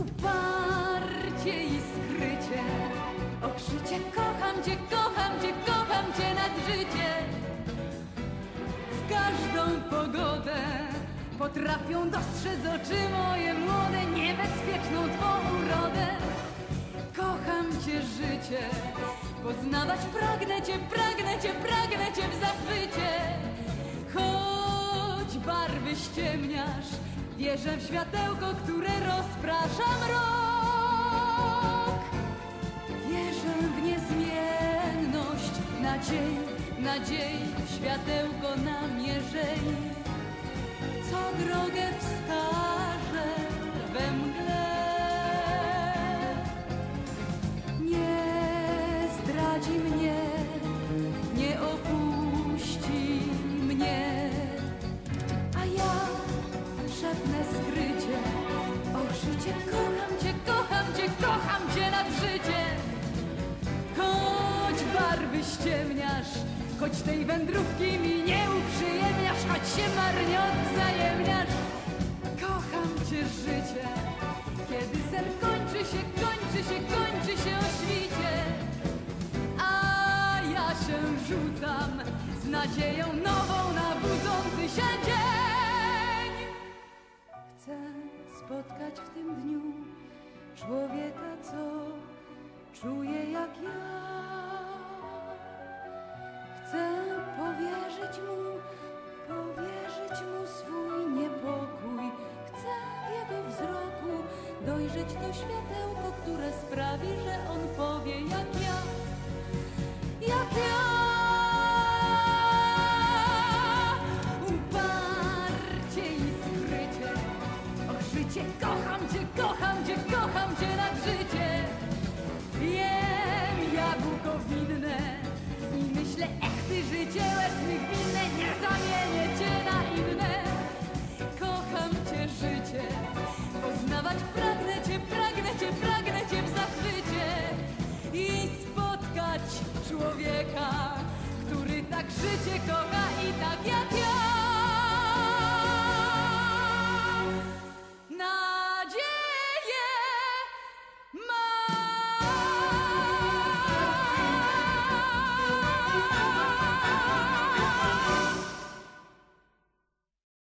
Uparcie i skrycie. Okrzycie kocham cię, kocham cię, kocham cię nad życie. W każdą pogodę Potrafią dostrzec oczy moje młode Niebezpieczną twą urodę. Kocham cię życie Poznawać pragnę cię, pragnę cię, pragnę cię w zachwycie. Choć barwy ściemniasz Wierzę w światełko, które rozprasza mrok. Wierzę w niezmienność nadziei, nadziei Światełko namierzei Co drogę skrycie, o życie, kocham cię, kocham cię, kocham cię nad życie. Choć barwy ściemniasz, choć tej wędrówki mi nie uprzyjemniasz, choć się marnie odwzajemniasz. Kocham cię życie, kiedy sen kończy się, kończy się, kończy się o świcie. A ja się rzucam z nadzieją nową na budzący się spotkać w tym dniu człowieka, co czuje jak ja. Chcę powierzyć mu, powierzyć mu swój niepokój. Chcę w jego wzroku dojrzeć to światełko, które sprawi, że on powie jak ja, jak ja. cię kocham, cię kocham, cię kocham, cię nad życie. Jem jabłko winne i myślę, ech ty życie łez mych winne, nie zamienię cię na inne. Kocham cię życie, poznawać pragnę cię, pragnę cię, pragnę cię w zachwycie i spotkać człowieka, który tak życie kocha i tak jak ja.